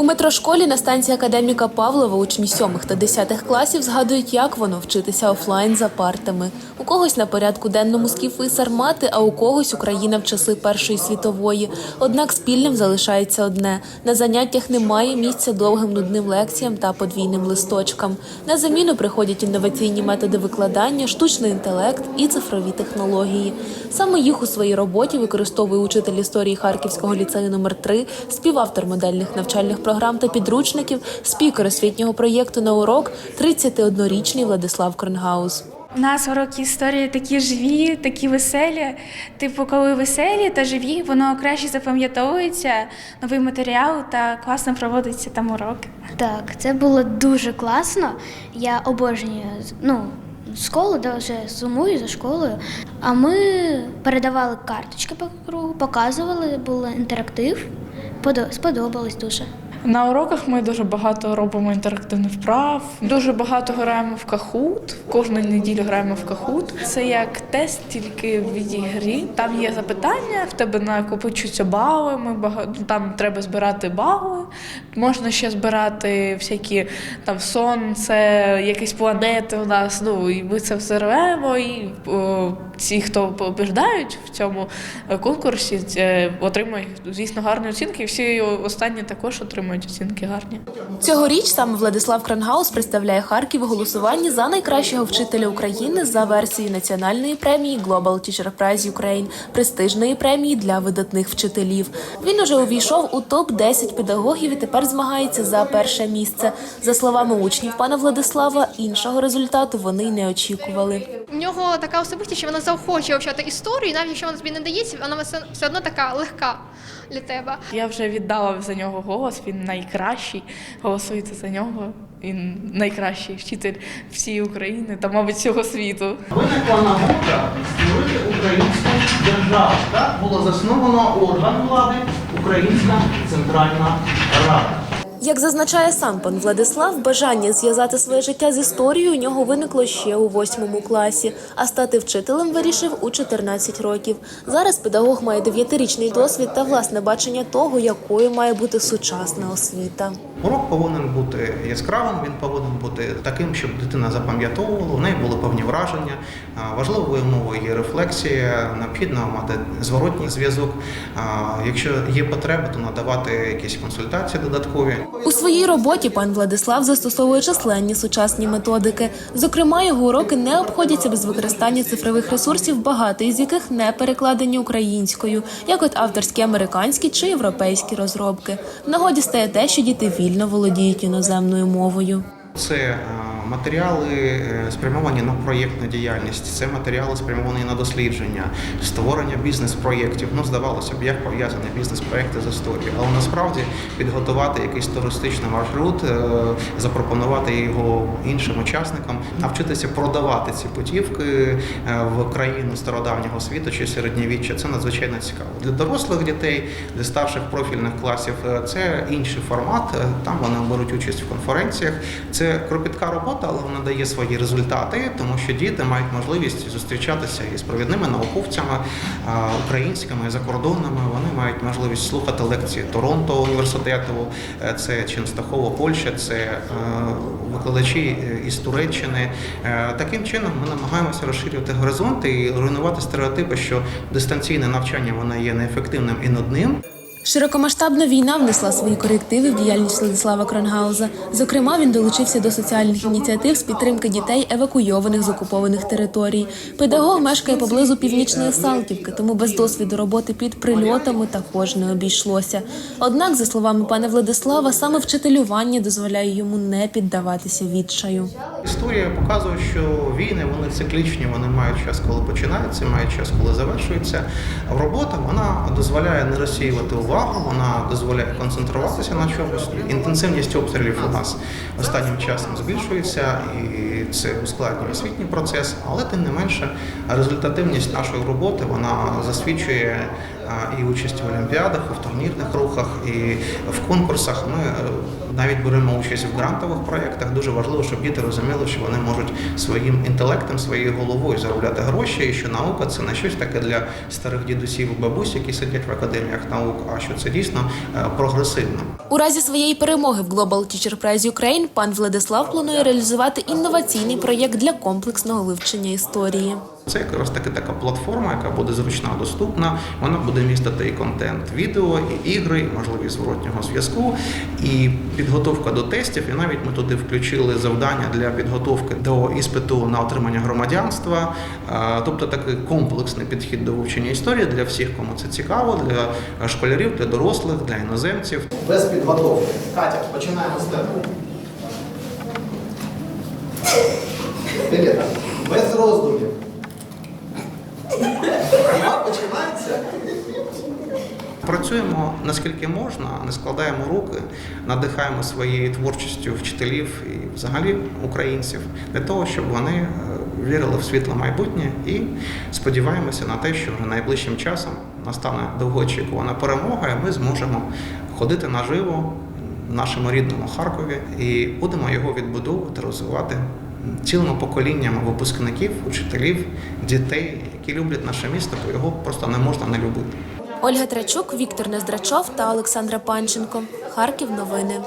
У метрошколі на станції академіка Павлова учні 7 та 10 класів згадують, як воно вчитися офлайн за партами. У когось на порядку денному скіфи сармати, а у когось Україна в часи Першої світової. Однак спільним залишається одне: на заняттях немає місця довгим нудним лекціям та подвійним листочкам. На заміну приходять інноваційні методи викладання, штучний інтелект і цифрові технології. Саме їх у своїй роботі використовує учитель історії Харківського ліцею номер 3 співавтор модельних навчальних програм та підручників, спікер освітнього проєкту на урок, 31-річний Владислав Кронгаус. У нас уроки історії такі живі, такі веселі. Типу, коли веселі та живі, воно краще запам'ятовується, новий матеріал та класно проводиться там уроки. Так, це було дуже класно. Я обожнюю ну, школу, де вже сумую за школою. А ми передавали карточки по кругу, показували, було інтерактив. Подо- Сподобалось дуже. На уроках ми дуже багато робимо інтерактивних вправ, дуже багато граємо в кахут. Кожну неділю граємо в кахут. Це як тест, тільки в відігрі. Там є запитання, в тебе накопичуються бали. Ми багато там треба збирати бали. Можна ще збирати всякі там сонце, якісь планети у нас. Ну і ми це все рвемо. І о, ті, хто побіждають в цьому е, конкурсі, е, отримують, звісно, гарні оцінки. І всі останні також отримують оцінки гарні. Цьогоріч саме Владислав Крангаус представляє Харків у голосуванні за найкращого вчителя України за версією національної премії Global Teacher Prize Ukraine, престижної премії для видатних вчителів. Він уже увійшов у топ 10 педагогів і тепер змагається за перше місце. За словами учнів пана Владислава, іншого результату вони й не очікували. У нього така особистість, що вона заохочує вивчати історію, і навіть якщо вона тобі не дається, вона все, все одно така легка для тебе. Я вже віддала за нього голос. Він найкращий. Голосуйте за нього. Він найкращий вчитель всієї України та, мабуть, всього світу. Виникла нагода створити українську державу. Так було засновано орган влади Українська Центральна Рада. Як зазначає сам пан Владислав, бажання зв'язати своє життя з історією у нього виникло ще у восьмому класі, а стати вчителем вирішив у 14 років. Зараз педагог має дев'ятирічний досвід та власне бачення того, якою має бути сучасна освіта. Урок повинен бути яскравим, він повинен бути таким, щоб дитина запам'ятовувала, в неї були певні враження. Важливою умовою є рефлексія, необхідно мати зворотній зв'язок. Якщо є потреба, то надавати якісь консультації додаткові. У своїй роботі пан Владислав застосовує численні сучасні методики. Зокрема, його уроки не обходяться без використання цифрових ресурсів, багато із яких не перекладені українською, як от авторські американські чи європейські розробки. В нагоді стає те, що діти вільно володіють іноземною мовою. Це е, матеріали е, спрямовані на проєктну діяльність, це матеріали спрямовані на дослідження, створення бізнес-проєктів. Ну, здавалося б, як пов'язані бізнес-проєкти з історією, але насправді підготувати якийсь туристичний маршрут, е, запропонувати його іншим учасникам, навчитися продавати ці путівки е, в країну стародавнього світу чи середньовіччя. Це надзвичайно цікаво. Для дорослих дітей, для старших профільних класів це інший формат. Там вони беруть участь в конференціях. Це кропітка робота, але вона дає свої результати, тому що діти мають можливість зустрічатися із провідними науковцями українськими і закордонними. Вони мають можливість слухати лекції Торонто університету, е, це Ченстахова, Польща, це е, викладачі е, із Туреччини. Таким чином ми намагаємося розширювати горизонти і руйнувати стереотипи, що дистанційне навчання воно є неефективним і нудним. Широкомасштабна війна внесла свої корективи в діяльність Владислава Кронгауза. Зокрема, він долучився до соціальних ініціатив з підтримки дітей, евакуйованих з окупованих територій. Педагог мешкає поблизу північної Салтівки, тому без досвіду роботи під прильотами також не обійшлося. Однак, за словами пана Владислава, саме вчителювання дозволяє йому не піддаватися відчаю. Історія показує, що війни вони циклічні, вони мають час, коли починаються, мають час, коли завершуються. Робота вона дозволяє не розсіювати увагу, вона дозволяє концентруватися на чомусь. Інтенсивність обстрілів у нас останнім часом збільшується, і це ускладнює освітній процес, але тим не менше результативність нашої роботи вона засвідчує і участь в олімпіадах, і в турнірних рухах, і в конкурсах. Ми е, навіть беремо участь в грантових проєктах. Дуже важливо, щоб діти розуміли, що вони можуть своїм інтелектом, своєю головою заробляти гроші, і що наука це не щось таке для старих дідусів і бабусь, які сидять в академіях наук, а що це дійсно е, прогресивно. У разі своєї перемоги в Global Teacher Prize Ukraine пан Владислав планує реалізувати інноваційний проєкт для комплексного вивчення історії. Це якраз таки така платформа, яка буде зручна, доступна. Вона буде містити і контент відео, і ігри, і можливість зворотнього зв'язку, і підготовка до тестів. І навіть ми туди включили завдання для підготовки до іспиту на отримання громадянства, тобто такий комплексний підхід до вивчення історії для всіх, кому це цікаво, для школярів, для дорослих, для іноземців. без підготовки. Катя, починаємо з тебе. Наскільки можна, не складаємо руки, надихаємо своєю творчістю вчителів і взагалі українців для того, щоб вони е, вірили в світле майбутнє і сподіваємося на те, що вже найближчим часом настане довгоочікувана перемога, і ми зможемо ходити наживо в нашому рідному Харкові і будемо його відбудовувати, розвивати цілими поколіннями випускників, учителів, дітей, які люблять наше місто, бо його просто не можна не любити. Ольга Трачук, Віктор Нездрачов та Олександра Панченко. Харків новини.